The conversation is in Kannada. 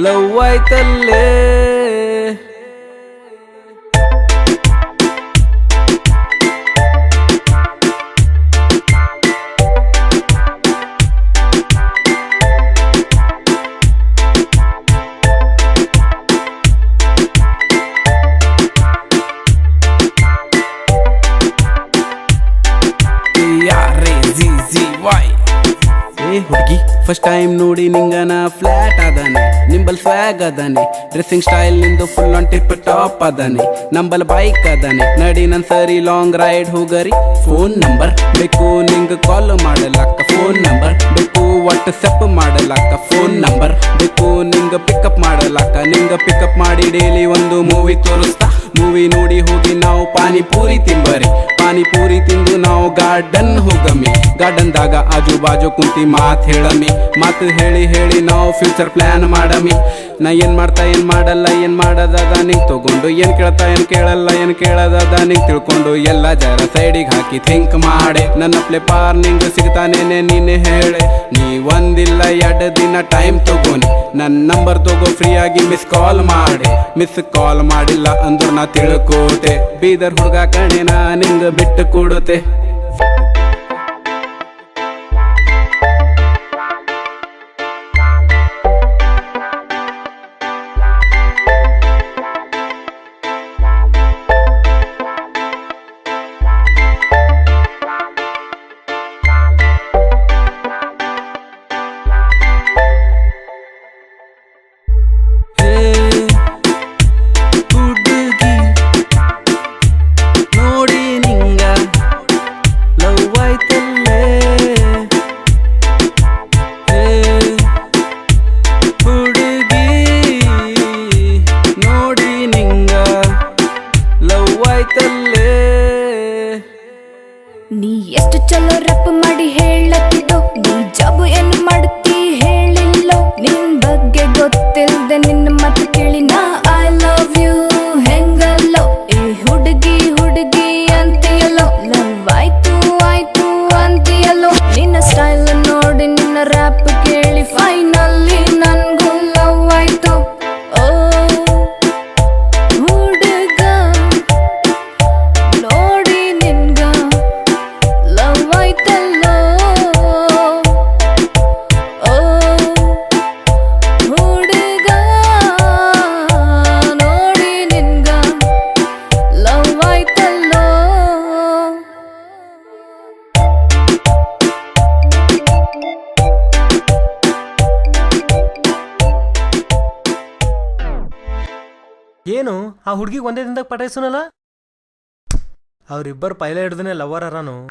แล้ไว้ตะเล ಫಸ್ಟ್ ಟೈಮ್ ನೋಡಿ ನಿಂಗನ ಫ್ಲಾಟ್ ಅದಾನೆ ನಿಂಬಲ್ ಸ್ವ್ಯಾಗ್ ಅದಾನೆ. ಡ್ರೆಸ್ಸಿಂಗ್ ಸ್ಟೈಲ್ ನಿಂದು ಫುಲ್ ಆನ್ ಟಿಪ್ ಟಾಪ್ ಅದಾನೆ. ನಂಬಲ್ ಬೈಕ್ ಅದಾನೆ. ನಡಿ ನನ್ ಸರಿ ಲಾಂಗ್ ರೈಡ್ ಹೋಗರಿ. ಫೋನ್ ನಂಬರ್ ಬೇಕು, ನಿಂಗ ಕಾಲ್ ಮಾಡಲಕ್ಕ ಫೋನ್ ನಂಬರ್ ಬೇಕು ವಾಟ್ಸಪ್ ಮಾಡಲಕ್ಕ ಫೋನ್ ನಂಬರ್ ಬೇಕು, ನಿಂಗ ಪಿಕಪ್ ಮಾಡಲಕ್ಕ ನಿಂಗ ಪಿಕಪ್ ಮಾಡಿ ಡೈಲಿ ಒಂದು ಮೂವಿ ತೋರಿಸ್ತಾ. ಮೂವಿ ನೋಡಿ ಹೋಗಿ ನಾವು ಪಾನಿಪೂರಿ ತಿಂಬರಿ. ಪಾನಿಪೂರಿ ತಿಂದು ನಾವು ಗಾರ್ಡನ್ ಹೋಗಮಿ. ಗಾರ್ಡನ್ದಾಗ ಆಜು ಬಾಜು ಕುಂತಿ ಮಾತ್ ಹೇಳಮಿ. ಮಾತು ಹೇಳಿ ಹೇಳಿ ನಾವು ಫ್ಯೂಚರ್ ಪ್ಲಾನ್ ಮಾಡಮಿ. ನಾ ಏನ್ ಮಾಡ್ತಾ ಏನ್ ಮಾಡಲ್ಲ, ಏನ್ ಮಾಡದಾಗ ನಿಂಗ್ ತಗೊಂಡು, ಏನ್ ಕೇಳ್ತಾ ಏನ್ ಕೇಳಲ್ಲ, ಏನ್ ಕೇಳದದ ನಿಂಗ್ ತಿಳ್ಕೊಂಡು ಎಲ್ಲ ಜರ ಸೈಡಿಗೆ ಹಾಕಿ ಥಿಂಕ್ ಮಾಡೆ. ನನ್ನ ಪ್ಲೇ ಪಾರ್ ನಿಂಗ್ ಸಿಗ್ತಾನೇನೆ, ನೀನೆ ಹೇಳೆ. ಒಂದಿಲ್ಲ, ಎರಡು ದಿನ ಟೈಮ್ ತಗೋನಿ. ನನ್ನ ನಂಬರ್ ತಗೋ ಫ್ರೀ ಆಗಿ ಮಿಸ್ ಕಾಲ್ ಮಾಡಿ. ಮಿಸ್ ಕಾಲ್ ಮಾಡಿಲ್ಲ ಅಂದ್ರೆ ನಾ ತಿಳ್ಕೋತೆ. ಬೀದರ್ ಹುಡುಗ ಕಣೆ ನಾ ನಿಂಗ ಬಿಟ್ಟು ಕೊಡುತ್ತೆ. ಏನು? ಆ ಹುಡುಗಿಗೆ ಒಂದೇ ದಿನದಾಗ ಪಟಾಯಿಸೋನಲ್ಲ? ಅವರಿಬ್ಬರು ಪೈಲ ಹಿಡ್ದನೆ ಲವರ್ ಅರಾನು.